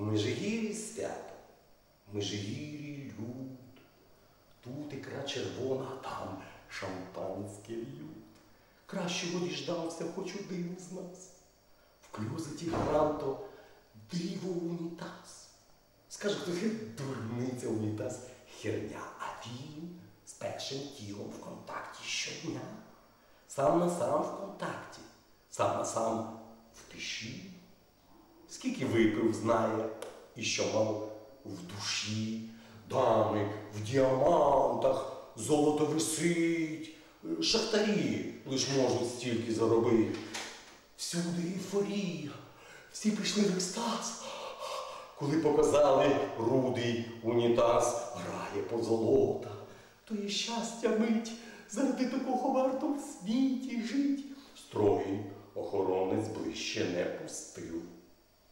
У Межигір'ї свято, в Межигір'ї люд. Тут ікра червона, а там шампанське льют. Кращого діждався хоч один із нас. В клюзеті гранто диво унітаз. Скаже хтось, дурниця унітаз, херня, а він з першим тілом в контакті щодня. Сам на сам в контакті, сам на сам в тиші. Скільки випив, знає, і що мав в душі, дами в діамантах, золото висить, шахтарі лиш можуть стільки заробити. Всюди ейфорія, всі прийшли в екстаз, коли показали рудий унітаз, грає позолота. То є щастя мить, заради такого варто в світі жить. Строгий охоронець ближче не пустив.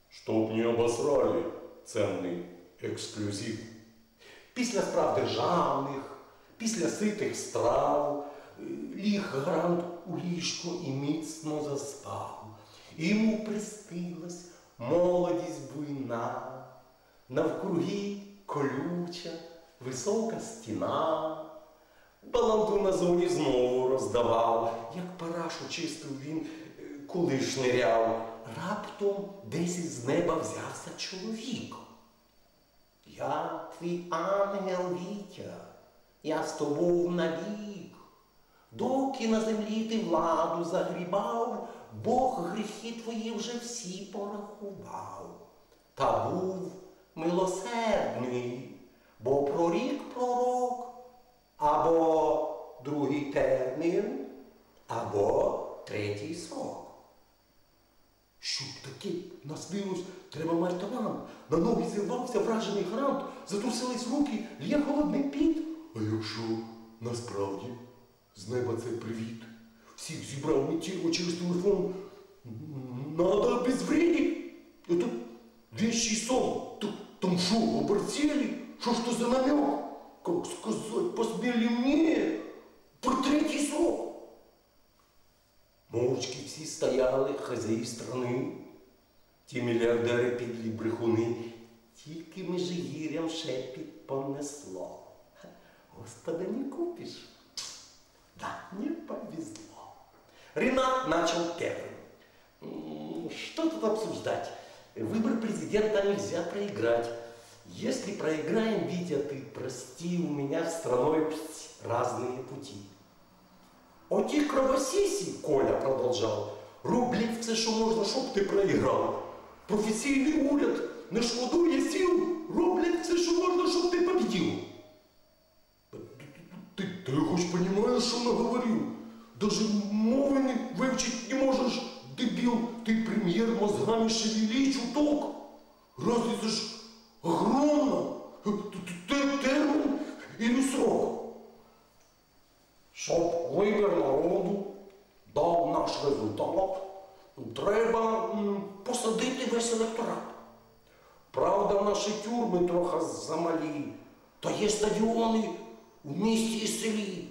Чтоб не обосрали ценний ексклюзив. Після справ державних, після ситих страв, ліг грант у ліжко і міцно заспав. Йому приснилась молодість буйна, навкруги колюча, висока стіна. Баланду на зоні знову роздавав, як парашу чистив він, е, коли шниряв. Раптом десь із неба взявся чоловік. Я твій ангел Вітя, я з тобою навік. Доки на землі ти владу загрібав, Бог гріхи твої вже всі порахував. Та був милосердний, бо прорік пророк, або другий термін, або третій срок. Таке наснилось, треба талант. На ноги зірвався вражений грант, затрусились руки, лє холодний піт. А якщо насправді з неба це привіт, всіх зібрав миттєво через телефон, надо обезвредить. Это вещий сон. Т- Там что, оборзели? Что ж за намек? Как сказать, посмели мне про третій срок? Мовчки всі стояли хазяї страни, ті мільярдери підлі брехуни, тільки межигір'ям шепіт понесло. Ха, Господа не купиш. Да, не повезло. Ренат начал первым. М, Что тут обсуждать? Выбор президента нельзя проиграть. Если проиграем, Витя, ты прости, у меня с страной разные пути. Оті кровосісі, Коля продовжав, рублять все, що можна, щоб ти проіграв. Професійний уряд не шкодує сил, роблять все, що можна, щоб ти победив. Ты, ты хоть понимаешь, что наговорил? Даже мови не вивчить не можеш, дебіл. Ти прем'єр мозгами шевели чуток. Разница ж огромна. Термін или срок. Щоб вибір народу дав наш результат, треба посадити весь електорат. Правда, наші тюрми трохи замалі, та є стадіони в місті і селі.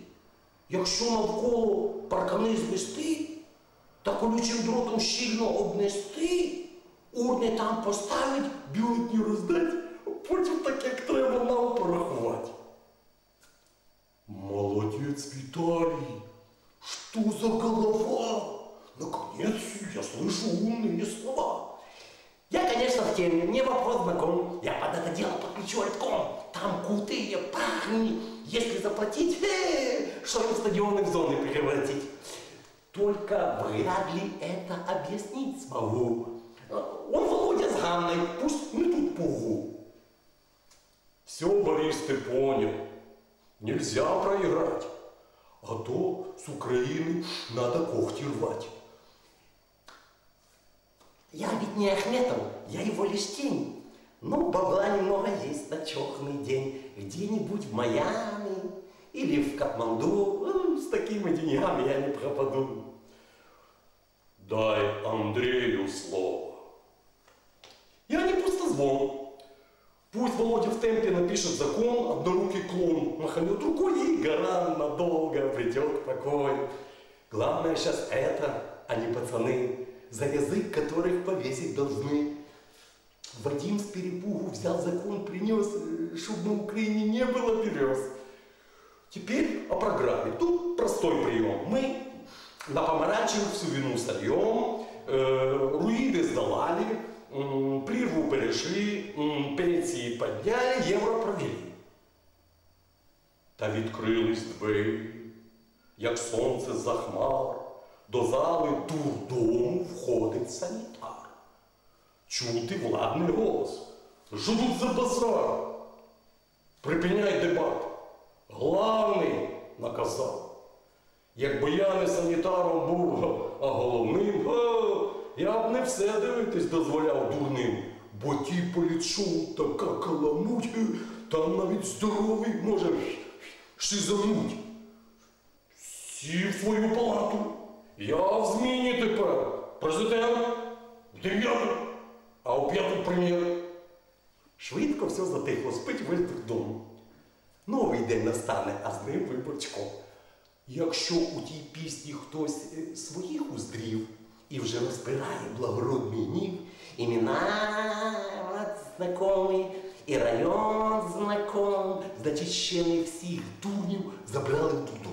Якщо навколо паркани звести та колючим дротом щільно обнести, урни там поставить, бюлетні роздать, а потім так, як треба нам порахувати. Молодец, Виталий! Что за голова? Наконец я слышу умные слова. Я, конечно, в теме, мне вопрос знаком. Я под это дело подключу альтком. Там крутые парни. Если заплатить, э, что им стадионы в зоны превратить. Только вряд ли это объяснить смогу. Он Володя с Ганной, пусть мы тут пугу. Все, Борис, ты понял. Нельзя проиграть. А то с Украины надо когти рвать. Не Ахметов, я его лишь тень. Ну, бабла немного есть на чохный день. Где-нибудь в Майами или в Катманду. С такими деньгами я не пропаду. Дай Андрею слово. Я не просто звон. Пусть Володя в темпе напишет закон, однорукий клон маханет рукой, и гора надолго придет покой. Главное сейчас это, а не пацаны, за язык которых повесить должны. Вадим с перепугу взял закон, принес, чтобы на Украине не было берез. Теперь о программе. Тут простой прием. Мы на помаранчевых всю вину сольем, э, руиды сдолали, м, прірву перешли, м, пенсії підняли, євро провели. Та відкрились двері, як сонце за хмар, до зали дурдому входить санітар. Чути владний голос. Ждуть за базар. Припиняй дебат. Главний наказав. Якби я не санітаром був, а головним, я б не все дивитись дозволяв дурним. Бо ті політшоу така каламуть, там навіть здоровий може шизануть. В свою палату. Я в зміні тепер. Президент в а у п'яту прем'єр. Швидко все затихло, спить весь додому. Новий день настане, а з ним виборчко. Якщо у тій пісні хтось е, своїх уздрів і вже розбирає благородний нів, імена от знакомі, і район знаком, значить ще не всіх дурнів забрали Дуду.